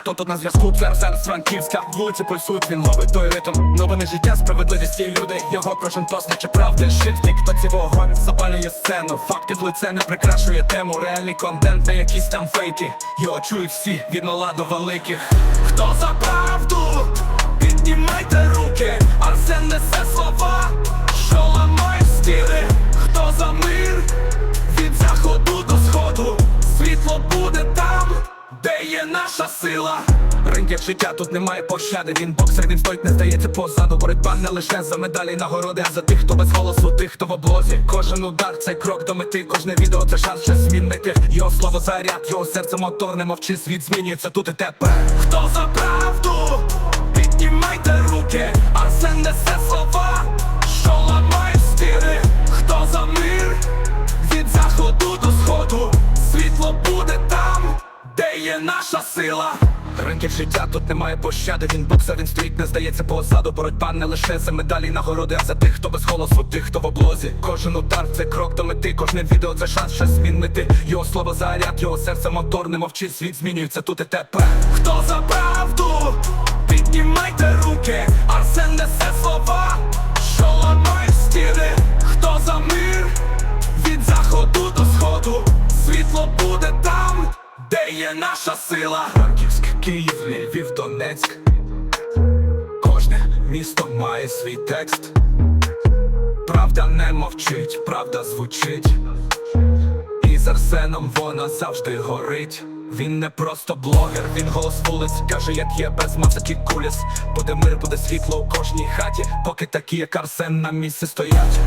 Хто тут на зв'язку? Це Арсен з Франківська. Вулиці пульсують, він ловить той ритм. Новини життя, справедливість і людей Його кожен пост наче правди. Шит в тіктоці вогонь запалює сцену. Факти в лице не прикрашує тему. Реальний контент, не якісь там фейки. Його чують всі від мала до великих. Хто за правду? Піднімайте руки. Арсен несе слова наша сила. Ринків життя тут немає пощади. Він боксер, він стоїть, не здається позаду. Боротьба не лише за медалі нагороди, а за тих, хто без голосу, тих, хто в облозі. Кожен удар це крок до мети, кожне відео це шанс щось змінити. Його слово заряд, його серце мотор, не мовчи, світ змінюється тут і тепер. Хто за правду? Піднімайте руки, Арсен несе слова, наша сила. Ринків життя тут немає пощади. Він боксер, він стоїть, не здається позаду. Боротьба не лише за медалі нагороди, а за тих, хто без голосу, тих, хто в облозі. Кожен удар це крок до мети, кожне відео це шанс щось змінити. Його слово заряд, його серце мотор, не мовчи, світ змінюється тут і тепер. Хто за правду? Піднімайте руки, Арсен несе слова, є наша сила. Харківськ, Київ, Львів, Донецьк. Кожне місто має свій текст. Правда не мовчить, правда звучить. І з Арсеном вона завжди горить. Він не просто блогер, він голос вулиць Каже, як є без і куліс Буде мир, буде світло у кожній хаті, поки такі, як Арсен на місці стоять.